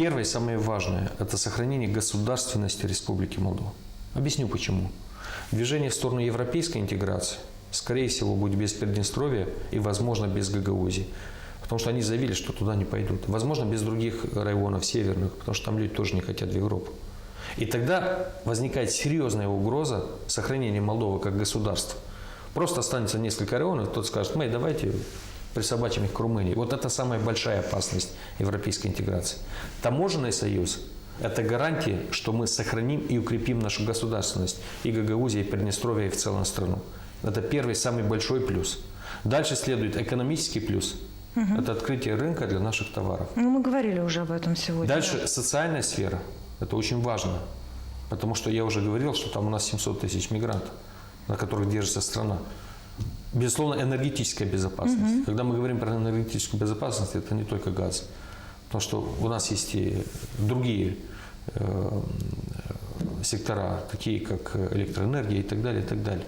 Первое и самое важное – это сохранение государственности Республики Молдова. Объясню почему. Движение в сторону европейской интеграции, скорее всего, будет без Приднестровья и, возможно, без Гагаузии. Потому что они заявили, что туда не пойдут. Возможно, без других районов северных, потому что там люди тоже не хотят в Европу. И тогда возникает серьезная угроза сохранения Молдовы как государства. Просто останется несколько районов, кто-то скажет, мы давайте присобачим их к Румынии. Вот это самая большая опасность европейской интеграции. Таможенный союз – это гарантия, что мы сохраним и укрепим нашу государственность и Гагаузия, и Приднестровье, и в целом страну. Это первый, самый большой плюс. Дальше следует экономический плюс. Это открытие рынка для наших товаров. Ну, мы говорили уже об этом сегодня. Дальше социальная сфера. Это очень важно. Потому что я уже говорил, что там у нас 700 тысяч мигрантов, на которых держится страна. Безусловно, энергетическая безопасность. Когда мы говорим про энергетическую безопасность, это не только газ. Потому что у нас есть и другие э, сектора, такие как электроэнергия и так далее, и так далее.